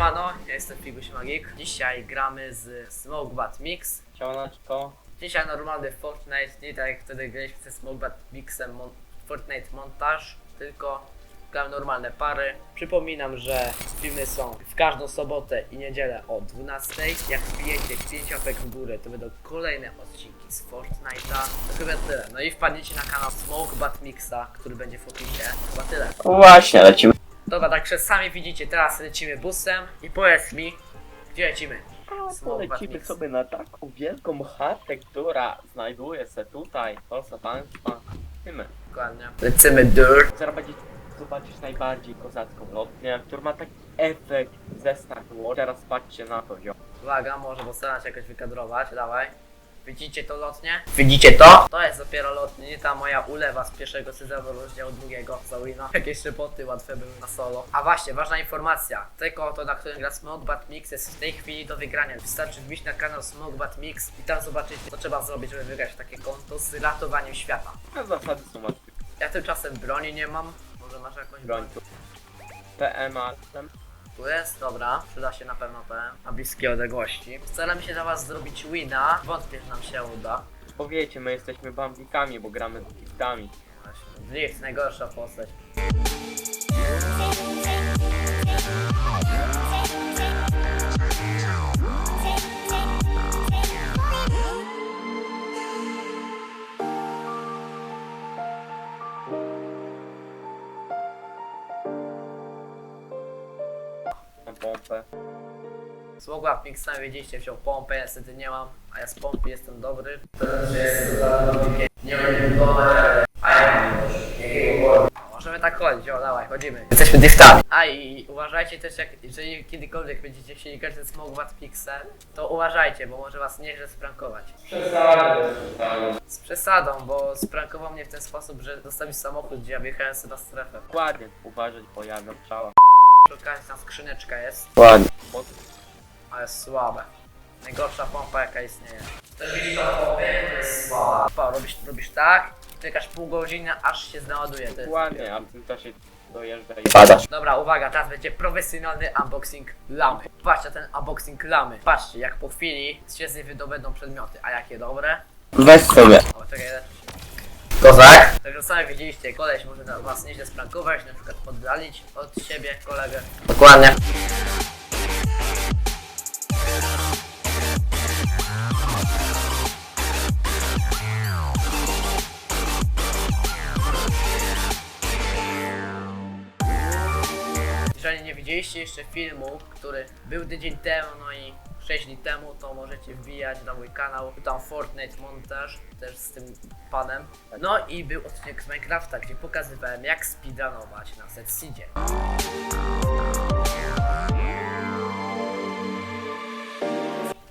Siemano, ja jestem Figuś Magik. Dzisiaj gramy z Smokebat Mix. Siemaneczko. Dzisiaj normalny Fortnite, nie tak jak wtedy graliśmy ze Smokebat Mixem mon Fortnite montaż, tylko gramy normalne pary. Przypominam, że filmy są w każdą sobotę i niedzielę o 12. Jak wbijecie 5 łapek w górę, to będą kolejne odcinki z Fortnite'a. To chyba tyle. No i wpadniecie na kanał Smokebat Mixa, który będzie w opisie. Chyba tyle. Właśnie, lecimy. Dobra, także sami widzicie, teraz lecimy busem i powiedz mi, gdzie lecimy? Smokebat Lecimy Mix. sobie na taką wielką chatę, która znajduje się tutaj, proszę państwa. Lecimy. Dokładnie. Lecimy dirt. Zaraz będzie zobaczyć najbardziej kozacką lotnię, która ma taki efekt ze Star Wars. Teraz patrzcie na to, zio. Uwaga, może postaram się jakoś wykadrować, dawaj. Widzicie to lotnie? Widzicie to? To jest dopiero ta moja ulewa z pierwszego sezonu rozdziału drugiego Zawina. Jakieś szyboty łatwe były na solo. A właśnie, ważna informacja. Tylko to, na którym gra Smokebat Mix jest w tej chwili do wygrania. Wystarczy wbić na kanał Smokebat Mix i tam zobaczycie, co trzeba zrobić, żeby wygrać takie konto z ratowaniem świata. A zasady są łatwe. Ja tymczasem broni nie mam. Może masz jakąś broń? PMA. Tu jest, dobra, przyda się na pewno PM na bliskie odległości. Staramy się dla was zrobić wina, wątpię, że nam się uda. Powiecie, my jesteśmy bambikami, bo gramy z giftami. Właśnie, Drift, najgorsza postać. Pompę. Słogła Pixam, wiedzieliście, wziął pompę, ja niestety nie mam, a ja z pompy jestem dobry. Nie budować, ale... A ja mam już jakiego głowy. Możemy tak chodzić, o dawaj, chodzimy. Jesteśmy driftami. A i uważajcie też, jak, jeżeli kiedykolwiek będziecie chcieli grać ten Smogwat Pixel, to uważajcie, bo może was nieźle sprankować. Z przesadą, bo sprankował mnie w ten sposób, że zostawił samochód, gdzie ja wjechałem sobie na strefę. Dokładnie, uważać, bo ja strzała. Tam skrzyneczka jest, Dokładnie. Bo ale jest słabe. Najgorsza pompa jaka istnieje. Też widzisz tą pompę, to jest słaba. Pa, robisz, robisz tak, czekasz pół godziny, aż się załaduje. To jest dokładnie, a w tym czasie dojeżdża i padasz. Dobra, uwaga, teraz będzie profesjonalny unboxing lamy. Patrzcie ten unboxing lamy. Patrzcie, jak po chwili się z niej wydobędą przedmioty. A jakie dobre? Weź sobie. O, czekaj. Kozak? Także sami widzieliście, koleś może na was nieźle sprankować, na przykład poddalić od siebie kolegę. Dokładnie. Nie widzieliście jeszcze filmu, który był tydzień temu, no i 6 dni temu, to możecie wbijać na mój kanał. Tam Fortnite montaż, też z tym panem. No i był odcinek z Minecrafta, gdzie pokazywałem jak speedrunować na Set Seedzie.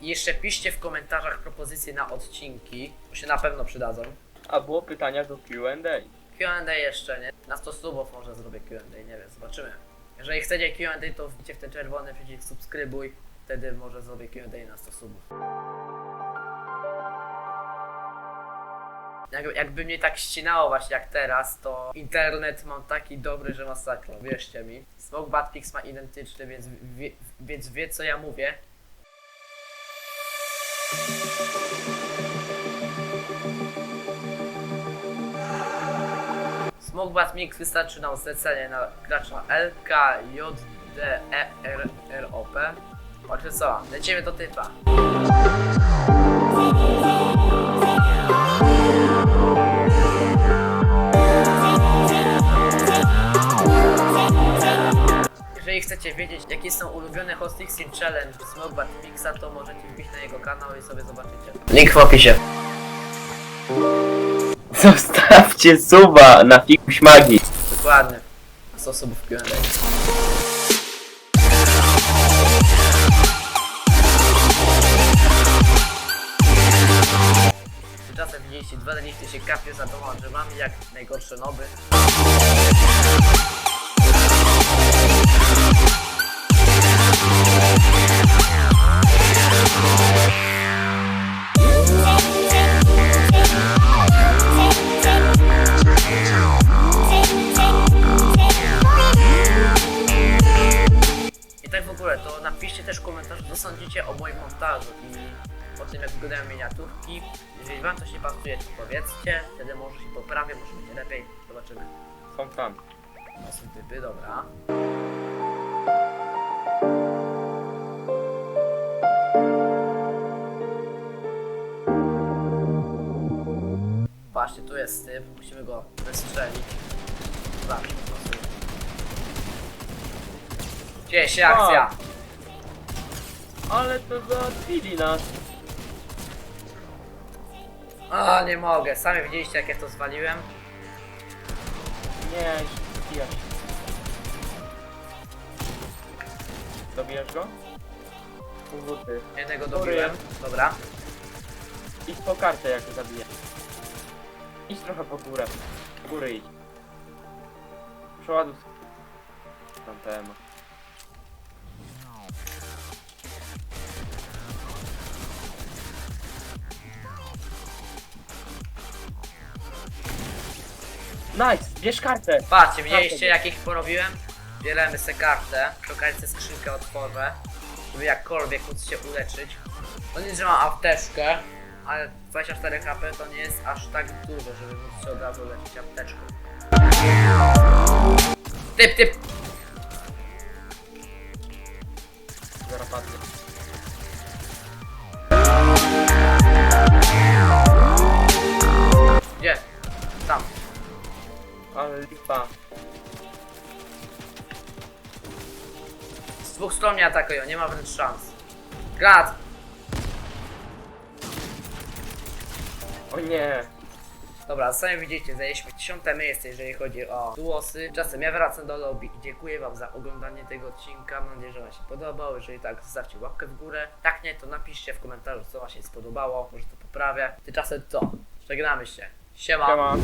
I jeszcze piszcie w komentarzach propozycje na odcinki, bo się na pewno przydadzą. A było pytania do Q&A. Q&A jeszcze nie. Na 100 subów może zrobię Q&A, nie wiem, zobaczymy. Jeżeli chcecie Q&A, to wbijcie w ten czerwony przycisk subskrybuj, wtedy może zrobię Q&A na 100 subów. Jak, jakby mnie tak ścinało właśnie jak teraz, to internet mam taki dobry, że masakra, wierzcie mi. Smoke Batpix ma identyczny, więc wie, więc wie co ja mówię. Smogbat Mix wystarczy nam zlecenie na gracza L, K, J, D, E, R, R, O, P. Patrzcie co, lecimy do typa. Jeżeli chcecie wiedzieć, jakie są ulubione Host Xing Challenge Smogbat Mixa, to możecie wbić na jego kanał i sobie zobaczycie. Link w opisie. Zostawcie suba na fikuś magii. Dokładnie. 100 subów Q&A. Tymczasem widzieliście dwa listy się kapią za dwoma drzewami jak najgorsze noby. W ogóle to na myślicie o moim montażu i o tym, jak wyglądają miniaturki. Jeżeli wam coś nie pasuje, to powiedzcie, wtedy może się poprawię, może będzie lepiej. Zobaczymy. Są tam. To są typy, dobra. Patrzcie, tu jest typ, musimy go wystrzelić. Zawsze po prostu. Dzieje się akcja! Ale to załatwili nas. A nie mogę, sami widzieliście jak ja to zwaliłem. Nie, zbijasz. Dobijesz go? Uwódy. Jednego dobiłem. Dobra. Idź po kartę jak go zabiję. Idź trochę po górę. W góry idź. Przeładuj. Tam temat. Nice! Bierz kartę! Patrzcie, widzieliście jak ich porobiłem? Bierzemy sobie kartę, przy okazji skrzynkę otworzę, żeby jakkolwiek móc się uleczyć. To nie, że mam apteczkę, ale 24 HP to nie jest aż tak dużo, żeby móc się od razu leczyć apteczką. Typ, typ! Zaraz padnie. Lipa. Z dwóch stron mnie atakują, nie ma wręcz szans. Granat! O nie! Dobra, sami widzicie, zajęliśmy dziesiąte miejsce, jeżeli chodzi o duosy. Czasem ja wracam do lobby dziękuję wam za oglądanie tego odcinka. Mam nadzieję, że wam się podobał. Jeżeli tak, zostawcie łapkę w górę. Tak nie, to napiszcie w komentarzu, co wam się spodobało. Może to poprawię. Tymczasem co? Żegnamy się. Siema. Siema.